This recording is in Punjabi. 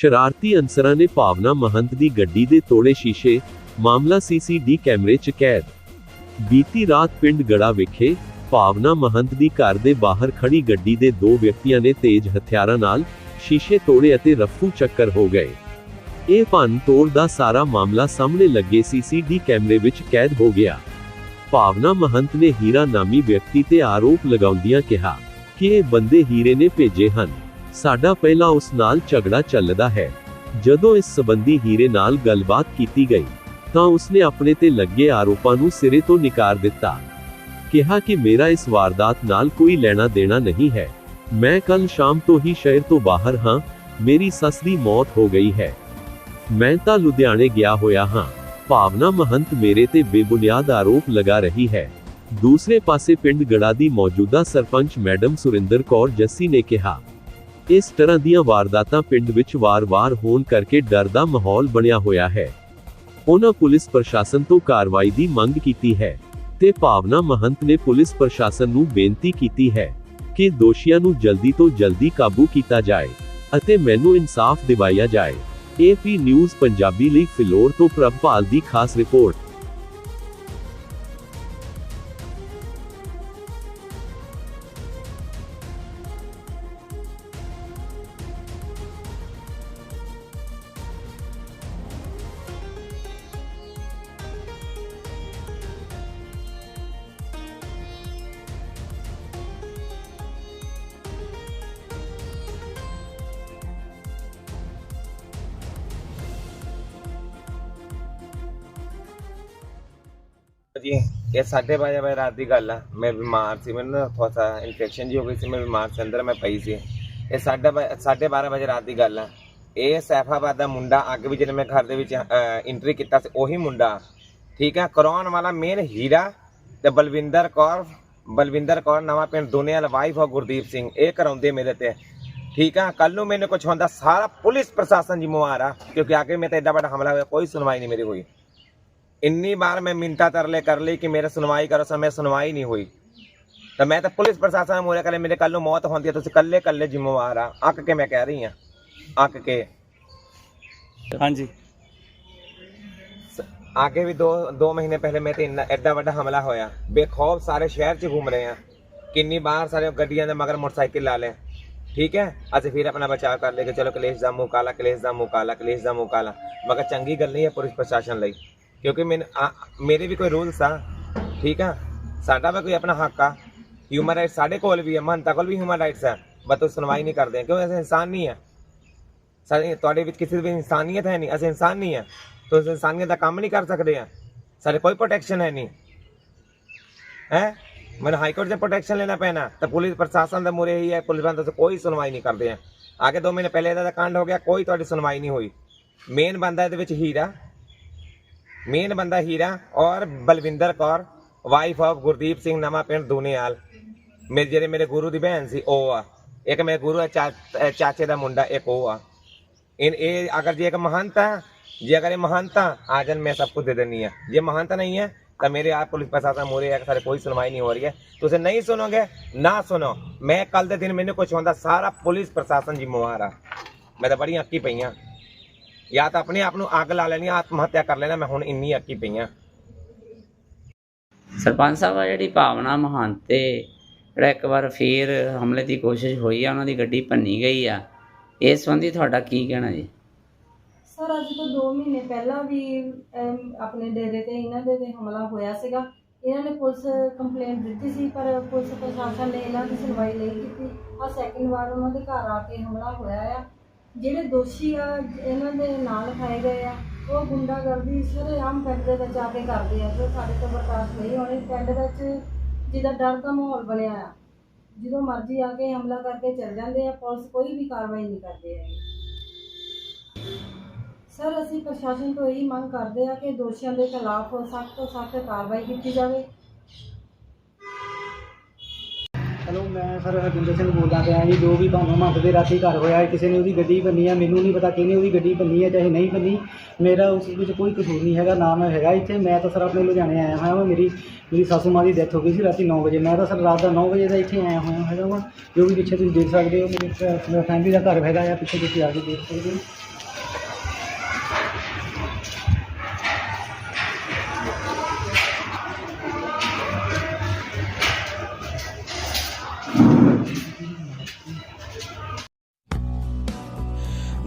ਸ਼ਰਾਰਤੀ ਅਨਸਰਾਂ ਨੇ ਭਾਵਨਾ ਮਹੰਤ ਦੀ ਗੱਡੀ ਦੇ ਤੋੜੇ ਸ਼ੀਸ਼ੇ, ਮਾਮਲਾ ਸੀਸੀਡੀ ਕੈਮਰੇ 'ਚ ਕੈਦ। ਬੀਤੀ ਰਾਤ ਪਿੰਡ ਗੜਾ ਵਿਖੇ ਭਾਵਨਾ ਮਹੰਤ ਦੀ ਘਰ ਦੇ ਬਾਹਰ ਖੜੀ ਗੱਡੀ ਦੇ ਦੋ ਵਿਅਕਤੀਆਂ ਨੇ ਤੇਜ਼ ਹਥਿਆਰਾਂ ਨਾਲ ਸ਼ੀਸ਼ੇ ਤੋੜੇ ਅਤੇ ਰਫੂ ਚੱਕਰ ਹੋ ਗਏ। ਇਹ ਭੰਨ ਤੋੜ ਦਾ ਸਾਰਾ ਮਾਮਲਾ ਸਾਹਮਣੇ ਲੱਗੇ ਸੀਸੀਡੀ ਕੈਮਰੇ ਵਿੱਚ ਕੈਦ ਹੋ ਗਿਆ। ਭਾਵਨਾ ਮਹੰਤ ਨੇ ਹੀਰਾ ਨਾਮੀ ਵਿਅਕਤੀ ਤੇ ਆਰੋਪ ਲਗਾਉਂਦਿਆਂ ਕਿਹਾ ਕਿ ਇਹ ਬੰਦੇ ਹੀਰੇ ਨੇ ਭੇਜੇ ਹਨ। ਸਾਡਾ ਪਹਿਲਾਂ ਉਸ ਨਾਲ ਝਗੜਾ ਚੱਲਦਾ ਹੈ। ਜਦੋਂ ਇਸ ਸੰਬੰਧੀ ਹੀਰੇ ਨਾਲ ਗੱਲਬਾਤ ਕੀਤੀ ਗਈ, ਤਾਂ ਉਸਨੇ ਆਪਣੇ ਤੇ ਲੱਗੇ ਆਰੋਪਾਂ ਨੂੰ ਸਿਰੇ ਤੋਂ ਨਿਕਾਰ ਦਿੱਤਾ। ਕਿਹਾ ਕਿ ਮੇਰਾ ਇਸ ਵਾਰਦਾਤ ਨਾਲ ਕੋਈ ਲੈਣਾ ਦੇਣਾ ਨਹੀਂ ਹੈ। ਮੈਂ ਕੱਲ ਸ਼ਾਮ ਤੋਂ ਹੀ ਸ਼ਹਿਰ ਤੋਂ ਬਾਹਰ ਹਾਂ, ਮੇਰੀ ਸੱਸ ਦੀ ਮੌਤ ਹੋ ਗਈ ਹੈ। ਮੈਂ ਤਾਂ ਲੁਧਿਆਣੇ ਗਿਆ ਹੋਇਆ ਹਾਂ। ਭਾਵਨਾ ਮਹੰਤ ਮੇਰੇ ਤੇ ਬੇਬੁਨਿਆਦ ਆਰੋਪ ਲਗਾ ਰਹੀ ਹੈ। ਦੂਸਰੇ ਪਾਸੇ ਪਿੰਡ ਗੜਾ ਦੀ ਮੌਜੂਦਾ ਸਰਪੰਚ ਮੈਡਮ ਸੁਰਿੰਦਰ ਕੌਰ ਜੱਸੀ ਨੇ ਕਿਹਾ ਇਸ ਤਰ੍ਹਾਂ ਦੀਆਂ ਵਾਰਦਾਤਾਂ ਪਿੰਡ ਵਿੱਚ ਵਾਰ-ਵਾਰ ਹੋਣ ਕਰਕੇ ਡਰ ਦਾ ਮਾਹੌਲ ਬਣਿਆ ਹੋਇਆ ਹੈ। ਉਹਨਾਂ ਪੁਲਿਸ ਪ੍ਰਸ਼ਾਸਨ ਤੋਂ ਕਾਰਵਾਈ ਦੀ ਮੰਗ ਕੀਤੀ ਹੈ ਤੇ ਭਾਵਨਾ ਮਹੰਤ ਨੇ ਪੁਲਿਸ ਪ੍ਰਸ਼ਾਸਨ ਨੂੰ ਬੇਨਤੀ ਕੀਤੀ ਹੈ ਕਿ ਦੋਸ਼ੀਆਂ ਨੂੰ ਜਲਦੀ ਤੋਂ ਜਲਦੀ ਕਾਬੂ ਕੀਤਾ ਜਾਏ ਅਤੇ ਮੈਨੂੰ ਇਨਸਾਫ ਦਿਵਾਇਆ ਜਾਏ। ਏਪੀ ਨਿਊਜ਼ ਪੰਜਾਬੀ ਲਈ ਫਿਲੌਰ ਤੋਂ ਪ੍ਰਭਪਾਲ ਦੀ ਖਾਸ ਰਿਪੋਰਟ। ਜੀ, ਇਹ ਸਾਢੇ ਬਾਰਾਂ ਵਜੇ ਰਾਤ ਦੀ ਗੱਲ ਆ। ਮੈਂ ਬਿਮਾਰ ਸੀ, ਮੈਨੂੰ ਨਾ ਥੋੜਾ ਸਾ ਇਨਫੈਕਸ਼ਨ ਜੀ ਹੋ ਗਈ ਸੀ, ਮੈਂ ਬਿਮਾਰ ਸੀ, ਅੰਦਰ ਮੈਂ ਪਈ ਸੀ। ਇਹ ਸਾਢੇ ਬਾ- ਸਾਢੇ ਬਾਰਾਂ ਵਜੇ ਰਾਤ ਦੀ ਗੱਲ ਆ। ਇਹ ਸੈਫਾਬਾਦ ਦਾ ਮੁੰਡਾ, ਅੱਗ ਵੀ ਜਦੋਂ ਮੈਂ ਘਰ ਦੇ ਵਿੱਚ ਐਂਟਰੀ ਕੀਤਾ ਸੀ, ਉਹੀ ਮੁੰਡਾ। ਠੀਕ ਆ? ਕਰਾਉਣ ਵਾਲਾ ਮੇਨ ਹੀਰਾ ਤੇ ਬਲਵਿੰਦਰ ਕੌਰ ਬਲਵਿੰਦਰ ਕੌਰ ਨਵਾਂ ਪਿੰਡ ਦੁਨੀਆ ਵਾਈਫ ਆ ਗੁਰਦੀਪ ਸਿੰਘ। ਇਹ ਕਰਾਉਂਦੇ ਮੇਰੇ ਤੇ। ਠੀਕ ਆ? ਕੱਲ ਨੂੰ ਮੈਨੂੰ ਕੁਝ ਹੁੰਦਾ, ਸਾਰਾ ਪੁਲਿਸ ਪ੍ਰਸ਼ਾਸਨ ਜ਼ਿੰਮੇਵਾਰ ਆ, ਕਿਉਂਕਿ ਆਗੇ ਮੈਂ ਤੇ ਐਡਾ ਵੱਡਾ ਹਮਲਾ ਹੋਇਆ, ਕੋਈ ਸੁਣਵਾਈ ਨਹੀਂ ਮੇਰੀ ਹੋਈ। ਇੰਨੀ ਵਾਰ ਮੈਂ ਮਿੰਤਾ ਤਰਲੇ ਕਰ ਲਈ ਕਿ ਮੇਰੇ ਸੁਣਵਾਈ ਕਰੋ ਸਮੇਂ ਸੁਣਵਾਈ ਨਹੀਂ ਹੋਈ। ਤਾਂ ਮੈਂ ਤਾਂ ਪੁਲਿਸ ਪ੍ਰਸ਼ਾਸਨ ਮੂਰੇ ਕਰੇ ਮੇਰੇ ਕੱਲ ਨੂੰ ਮੌਤ ਹੁੰਦੀ ਹੈ ਤੁਸੀਂ ਕੱਲੇ ਕੱਲੇ ਜ਼ਿੰਮੇਵਾਰ ਆ। ਅੱਕ ਕੇ ਮੈਂ ਕਹਿ ਰਹੀ ਆ ਅੱਕ ਕੇ। ਹਾਂਜੀ। ਆਗੇ ਵੀ 2 2 ਮਹੀਨੇ ਪਹਿਲੇ ਮੈਂ ਤੇ ਇੰਨਾ ਐਡਾ ਵੱਡਾ ਹਮਲਾ ਹੋਇਆ। ਬੇਖੌਫ ਸਾਰੇ ਸ਼ਹਿਰ 'ਚ ਘੁੰਮ ਰਹੇ ਆ। ਕਿੰਨੀ ਵਾਰ ਸਾਰੇ ਗੱਡੀਆਂ ਦੇ ਮਗਰ ਮੋਟਰਸਾਈਕਲ ਲਾ ਲੈ ਠੀਕ ਹੈ? ਅਸੀਂ ਫਿਰ ਆਪਣਾ ਬਚਾਅ ਕਰ ਕਿ ਚਲੋ ਕਲੇਸ਼ ਦਾ ਮੂੰਹ ਕਾਲਾ ਕਲੇਸ਼ ਦਾ ਮੂੰਹ ਕਾਲਾ ਕਲੇਸ਼ ਦਾ ਮੂੰਹ ਕਾਲਾ। ਮਗਰ ਚੰਗੀ ਗੱਲ ਨਹੀਂ ਹੈ ਪੁਲਿਸ ਪ੍ਰਸ਼ਾਸਨ ਲਈ। ਕਿਉਂਕਿ ਮੈਨ ਆ- ਮੇਰੇ ਵੀ ਕੋਈ ਰੂਲਸ ਆ, ਠੀਕ ਆ? ਸਾਡਾ ਵੀ ਕੋਈ ਆਪਣਾ ਹੱਕ ਆ। ਹਿਊਮਨ ਰਾਈਟ ਸਾਡੇ ਕੋਲ ਵੀ ਹੈ ਮਹੰਤਾ ਕੋਲ ਵੀ ਹਿਊਮਨ ਰਾਈਟਸ ਆ। ਬਟ ਉਹ ਸੁਣਵਾਈ ਨਹੀਂ ਕਰਦੇ ਕਿਉਂ ਅਸੀਂ ਇਨਸਾਨ ਨਹੀਂ ਆ। ਸਾਡੇ ਤੁਹਾਡੇ ਵਿੱਚ ਕਿਸੇ ਵੀ ਇਨਸਾਨੀਅਤ ਹੈ ਨਹੀਂ, ਅਸੀਂ ਇਨਸਾਨ ਨਹੀਂ ਆ। ਤੁਸੀਂ ਇਨਸਾਨੀਅਤ ਦਾ ਕੰਮ ਨਹੀਂ ਕਰ ਸਕਦੇ ਆ। ਸਾਡੇ ਕੋਈ ਪ੍ਰੋਟੈਕਸ਼ਨ ਹੈ ਨਹੀਂ। ਹੈ? ਮੈਨੂੰ ਹਾਈ ਕੋਰਟ 'ਚ ਪ੍ਰੋਟੈਕਸ਼ਨ ਲੈਣਾ ਪੈਣਾ, ਤਾਂ ਪੁਲਿਸ ਪ੍ਰਸ਼ਾਸਨ ਦੇ ਮੂਰੇ ਹੀ ਹੈ, ਪੁਲਿਸ ਬੰਦੇ ਤੋਂ ਕੋਈ ਸੁਣਵਾਈ ਨਹੀਂ ਕਰਦੇ ਆ। ਆਗੇ 2 ਮਹੀਨੇ ਪਹਿਲੇ ਇਹਦਾ ਤਾਂ ਕਾਂਡ ਹੋ ਗਿਆ, ਕੋਈ ਤੁਹਾਡੀ ਸੁਣਵਾਈ ਨਹੀਂ ਹੋਈ। ਮੇਨ ਬੰਦਾ ਇਹਦੇ ਵਿੱਚ ਹੀਰਾ ਮੇਨ ਬੰਦਾ ਹੀਰਾ ਔਰ ਬਲਵਿੰਦਰ ਕੌਰ ਵਾਈਫ ਆਫ ਗੁਰਦੀਪ ਸਿੰਘ, ਨਵਾਂ ਪਿੰਡ ਦੁਨੀਆਲ। ਮੇਰੇ ਜਿਹੜੇ ਮੇਰੇ ਗੁਰੂ ਦੀ ਭੈਣ ਸੀ, ਉਹ ਆ। ਇੱਕ ਮੇਰੇ ਗੁਰੂ ਹੈ ਚਾ- ਚਾਚੇ ਦਾ ਮੁੰਡਾ, ਇੱਕ ਉਹ ਆ। ਇਨ, ਇਹ ਅਗਰ ਜੇ ਇੱਕ ਮਹੰਤ ਆ, ਜੇ ਅਗਰ ਇਹ ਮਹੰਤ ਆ ਆ ਮੈਂ ਸਭ ਕੁਝ ਦੇ ਦੇਣੀ ਆ। ਜੇ ਮਹੰਤ ਨਹੀਂ ਹੈ ਤਾਂ ਮੇਰੇ ਆਪ ਪੁਲਿਸ ਪ੍ਰਸ਼ਾਸਨ ਮੋਰੇ ਆ ਕਿ ਸਾਰੇ ਕੋਈ ਸੁਣਵਾਈ ਨਹੀਂ ਹੋ ਰਹੀ ਹੈ। ਤੁਸੀਂ ਨਹੀਂ ਸੁਣੋਗੇ, ਨਾ ਸੁਣੋ। ਮੈਂ ਕੱਲ ਦੇ ਦਿਨ ਮੈਨੂੰ ਕੁਝ ਹੁੰਦਾ, ਸਾਰਾ ਪੁਲਿਸ ਪ੍ਰਸ਼ਾਸਨ ਜ਼ਿੰਮੇਵਾਰ ਆ। ਮੈਂ ਤਾਂ ਬੜੀ ਅੱਕੀ ਪਈਆਂ। ਜਾਂ ਤਾਂ ਆਪਣੇ ਆਪ ਨੂੰ ਅੱਗ ਲਾ ਲੈਣੀ ਆਤਮ ਹੱਤਿਆ ਕਰ ਲੈਣਾ ਮੈਂ ਹੁਣ ਇੰਨੀ ਅੱਕੀ ਪਈਆਂ ਸਰਪੰਚ ਸਾਹਿਬ ਆ ਜਿਹੜੀ ਭਾਵਨਾ ਮਹੰਤ ਤੇ ਜਿਹੜਾ ਇੱਕ ਵਾਰ ਫੇਰ ਹਮਲੇ ਦੀ ਕੋਸ਼ਿਸ਼ ਹੋਈ ਆ ਉਹਨਾਂ ਦੀ ਗੱਡੀ ਭੰਨੀ ਗਈ ਆ ਇਸ ਸੰਬੰਧੀ ਤੁਹਾਡਾ ਕੀ ਕਹਿਣਾ ਜੀ? ਸਰ ਅੱਜ ਤੋਂ 2 ਮਹੀਨੇ ਪਹਿਲਾਂ ਵੀ ਅਮ, ਆਪਣੇ ਡੇਰੇ ਤੇ ਇਹਨਾਂ ਦੇ ਤੇ ਹਮਲਾ ਹੋਇਆ ਸੀਗਾ। ਇਹਨਾਂ ਨੇ ਪੁਲਿਸ ਕੰਪਲੇਂਟ ਦਿੱਤੀ ਸੀ ਪਰ ਪੁਲਿਸ ਪ੍ਰਸ਼ਾਸਨ ਨੇ ਇਹਨਾਂ ਦੀ ਸੁਣਵਾਈ ਨਹੀਂ ਕੀਤੀ। ਆ ਸੈਕਿੰਡ ਵਾਰ ਉਹਨਾਂ ਦੇ ਘਰ ਆ ਕੇ ਹਮਲਾ ਹੋਇਆ ਆ। ਜਿਹੜੇ ਦੋਸ਼ੀ ਆ, ਇਹਨਾਂ ਦੇ ਨਾਲ ਖਾਏ ਗਏ ਆ, ਉਹ ਗੁੰਡਾਗਰਦੀ ਸਰੇਆਮ ਪਿੰਡ ਦੇ ਵਿੱਚ ਆ ਕੇ ਕਰਦੇ ਆ, ਜੋ ਸਾਡੇ ਤੋਂ ਬਰਦਾਸ਼ਤ ਨਹੀਂ ਹੋਣੀ। ਪਿੰਡ ਵਿੱਚ ਜਿਹਦਾ ਡਰ ਦਾ ਮਾਹੌਲ ਬਣਿਆ ਆ, ਜਦੋਂ ਮਰਜ਼ੀ ਆ ਕੇ ਹਮਲਾ ਕਰਕੇ ਚਲ ਜਾਂਦੇ ਆ, ਪੁਲਿਸ ਕੋਈ ਵੀ ਕਾਰਵਾਈ ਨਹੀਂ ਕਰਦੇ ਹੈਗੇ। ਸਰ, ਅਸੀਂ ਪ੍ਰਸ਼ਾਸਨ ਤੋਂ ਇਹੀ ਮੰਗ ਕਰਦੇ ਆ ਕਿ ਦੋਸ਼ੀਆਂ ਦੇ ਖਿਲਾਫ ਸਖਤ ਤੋਂ ਸਖਤ ਕਾਰਵਾਈ ਕੀਤੀ ਜਾਵੇ। ਹੈਲੋ, ਮੈਂ ਸਰ ਹਰਜਿੰਦਰ ਸਿੰਘ ਬੋਲਦਾ ਪਿਆ ਜੀ। ਜੋ ਵੀ ਤੁਹਾਨੂੰ ਮੰਤ ਦੇ ਰਾਤੀ ਘਰ ਹੋਇਆ ਹੈ, ਕਿਸੇ ਨੇ ਉਹਦੀ ਗੱਡੀ ਭੰਨੀ ਹੈ, ਮੈਨੂੰ ਨਹੀਂ ਪਤਾ ਕਿਹਨੇ ਉਹਦੀ ਗੱਡੀ ਭੰਨੀ ਹੈ, ਚਾਹੇ ਨਹੀਂ ਭੰਨੀ ਮੇਰਾ ਉਸ ਵਿੱਚ ਕੋਈ ਕਸੂਰ ਨਹੀਂ ਹੈਗਾ, ਨਾ ਮੈਂ ਹੈਗਾ ਇੱਥੇ। ਮੈਂ ਤਾਂ ਸਰ ਆਪਣੇ ਲੁਧਿਆਣੇ ਆਇਆ ਹੋਇਆ ਵਾਂ। ਮੇਰੀ ਮੇਰੀ ਸਾਸੂ ਮਾਂ ਦੀ ਡੈਥ ਹੋ ਗਈ ਸੀ ਰਾਤੀ 9 ਵਜੇ। ਮੈਂ ਤਾਂ ਸਰ ਰਾਤ ਦਾ 9 ਵਜੇ ਦਾ ਇੱਥੇ ਆਇਆ ਹੋਇਆ ਹੈਗਾ ਵਾ। ਜੋ ਵੀ ਪਿੱਛੇ ਤੁਸੀਂ ਦੇਖ ਸਕਦੇ ਹੋ, ਮੇਰੇ ਫੈਮਿਲੀ ਦਾ ਘਰ ਹੈਗਾ ਆ, ਪਿੱਛੇ ਤੁਸੀਂ ਆ ਕੇ ਦੇਖ ਸਕਦੇ ਹੋ।